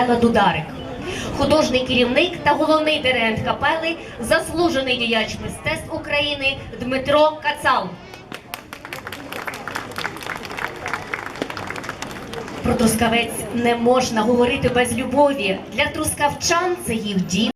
Михайло Дударик, художній керівник та головний диригент капели, заслужений діяч мистецтв України Дмитро Кацал. Про трускавець не можна говорити без любові. Для трускавчан це їх дім.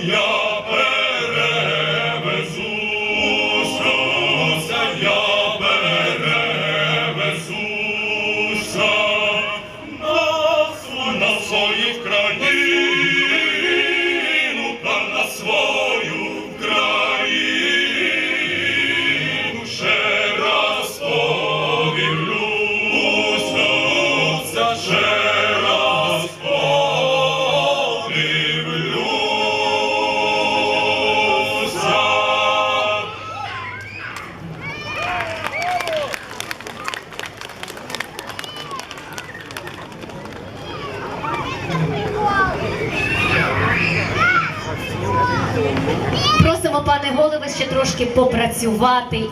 Hallelujah. Просимо, пане голови, ще трошки попрацювати.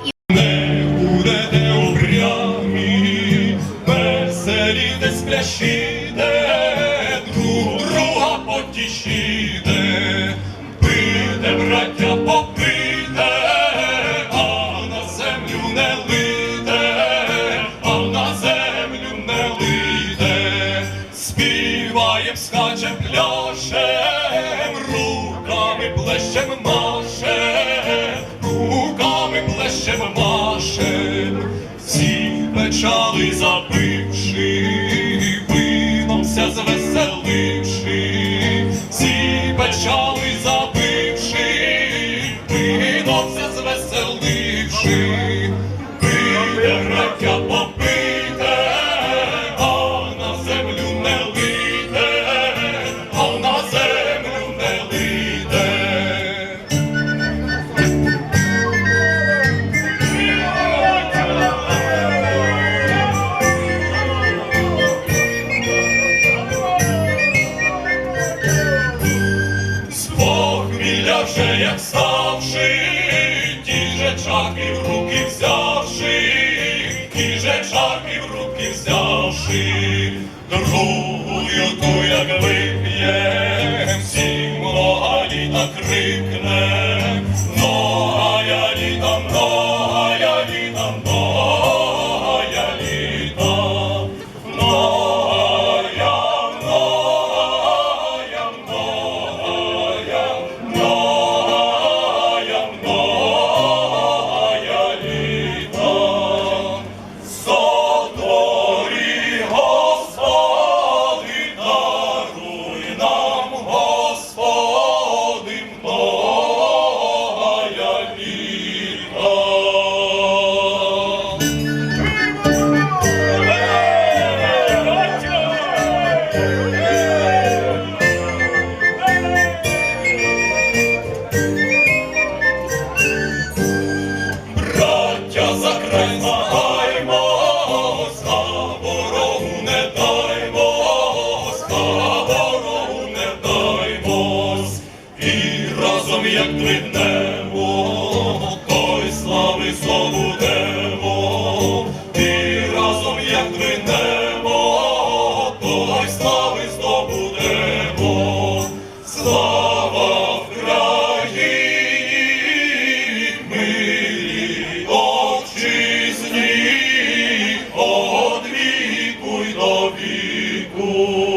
Senhor.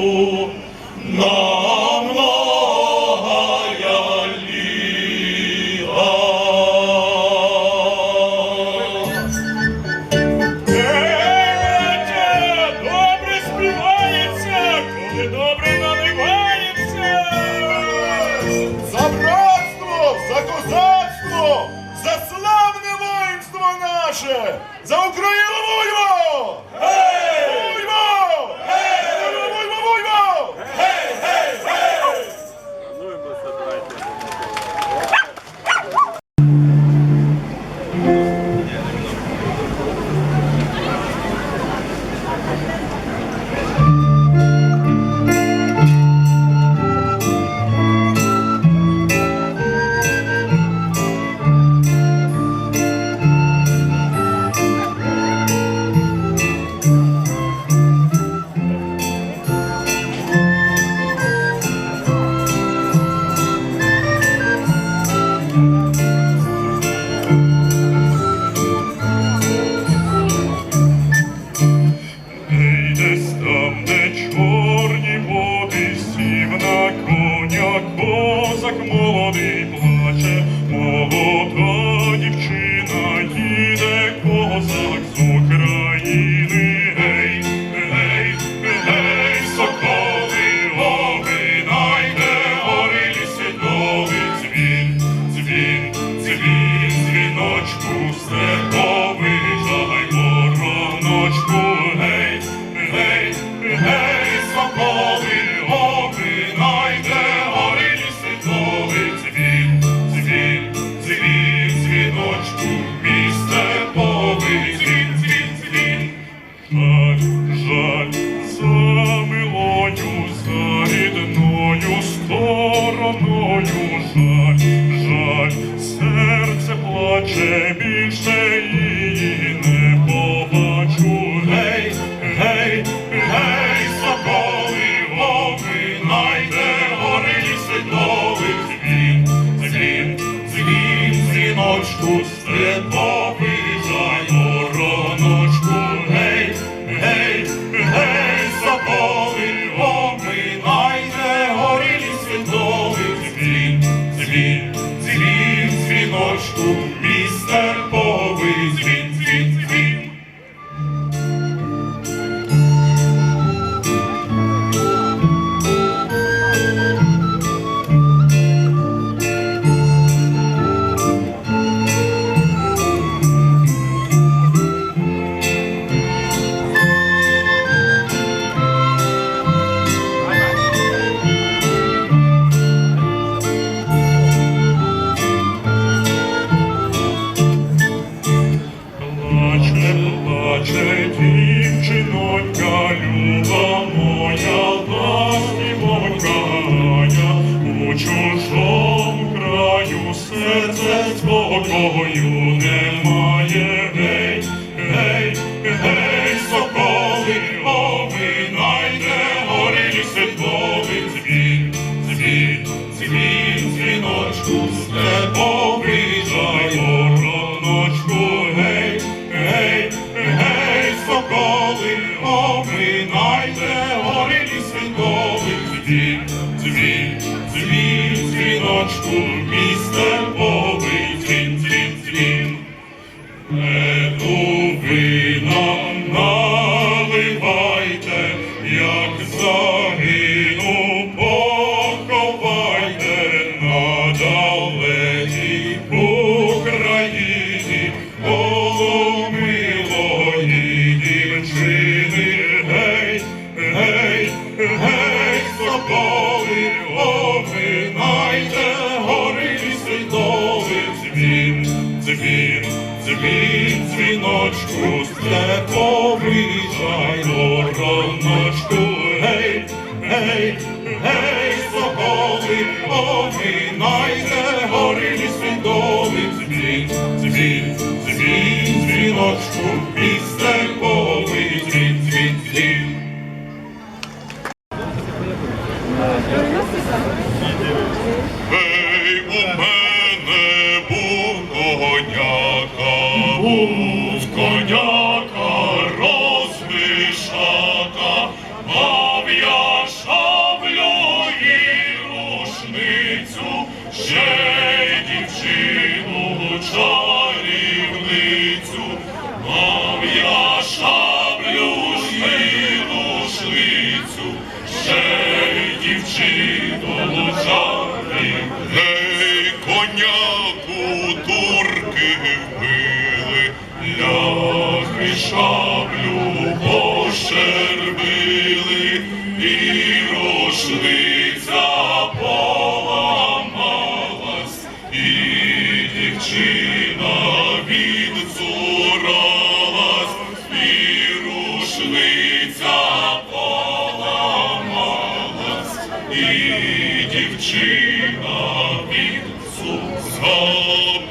Дзвін дзвіночку, степовий, жайно, роночку, гей, гей, гей.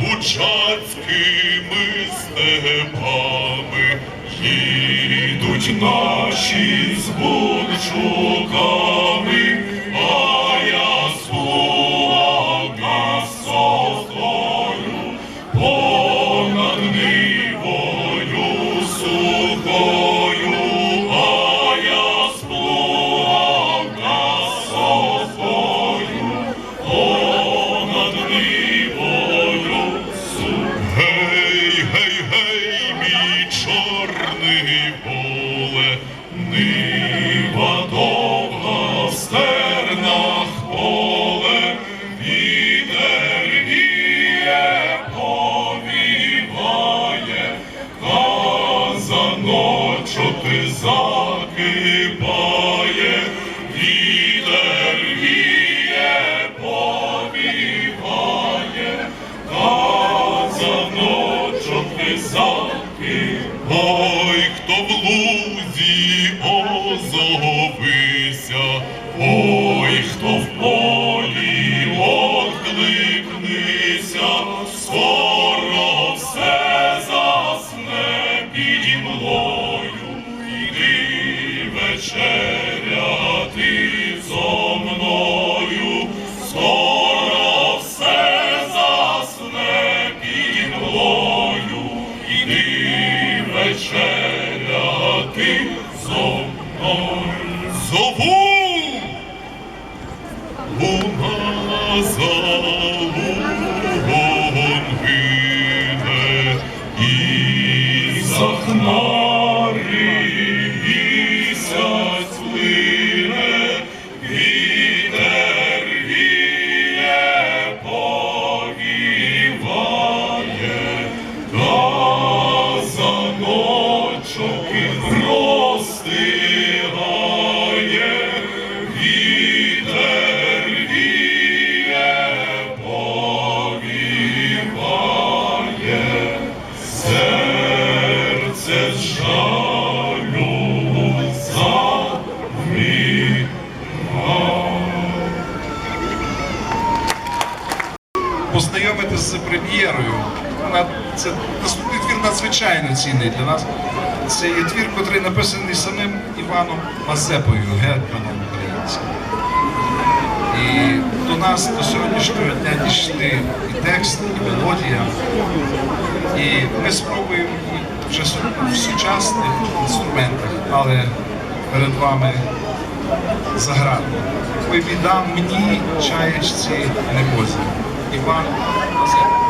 бучацькими степами їдуть наші з бунчуками. Романом Мазепою, гетьманом українським. І до нас до сьогоднішнього дня дійшли і текст, і мелодія. І ми спробуємо вже в сучасних інструментах, але перед вами заграти. Повідам мені чаєчці небозі. Іван Мазепа.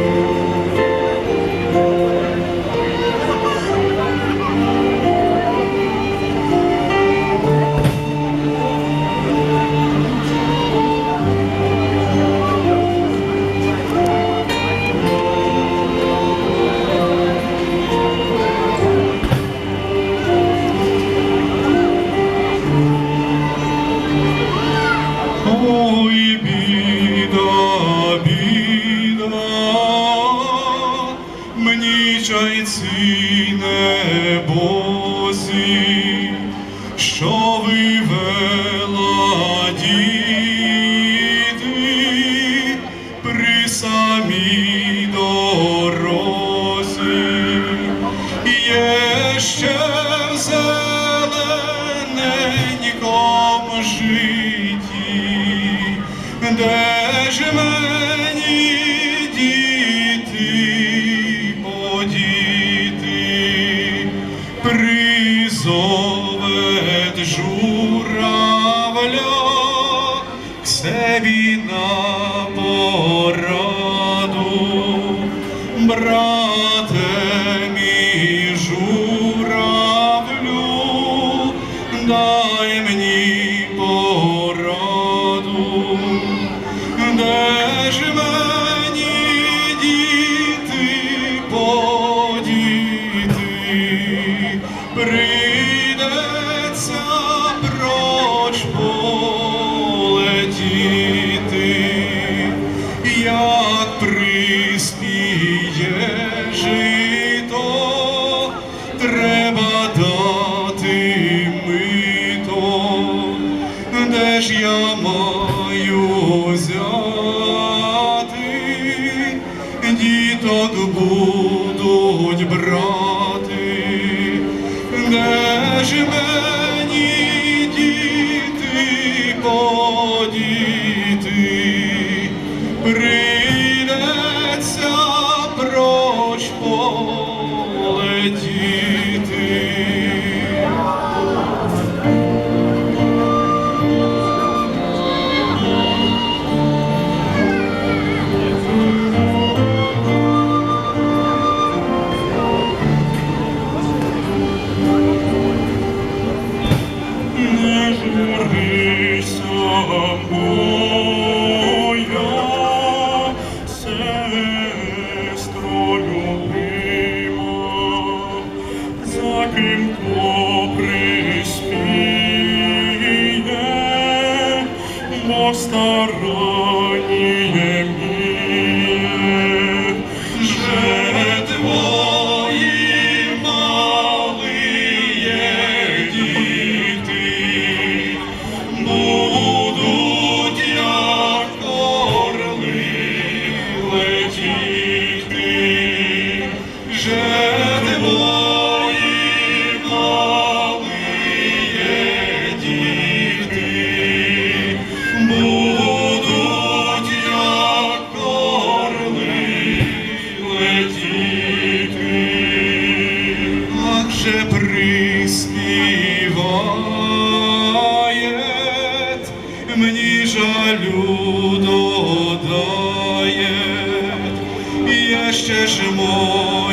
мене нікому житті, де ж мене? При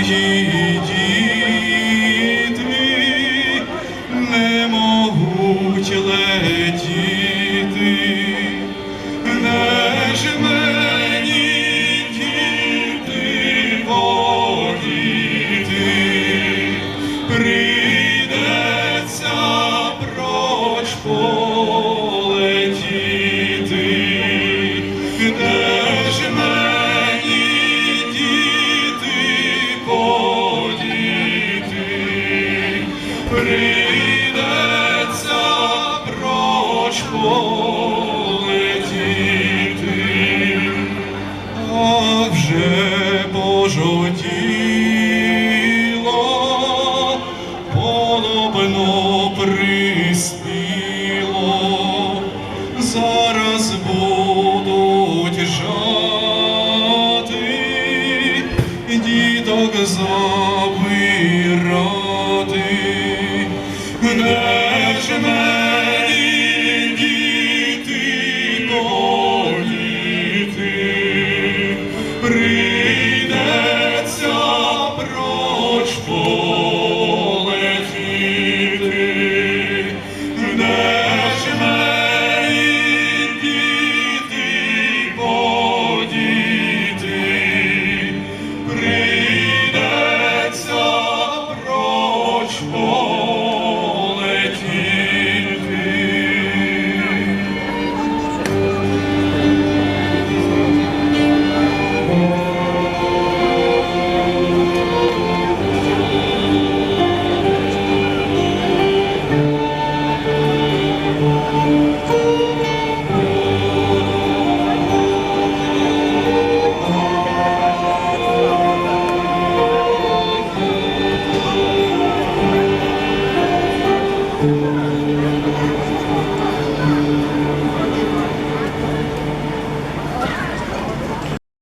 fugir de de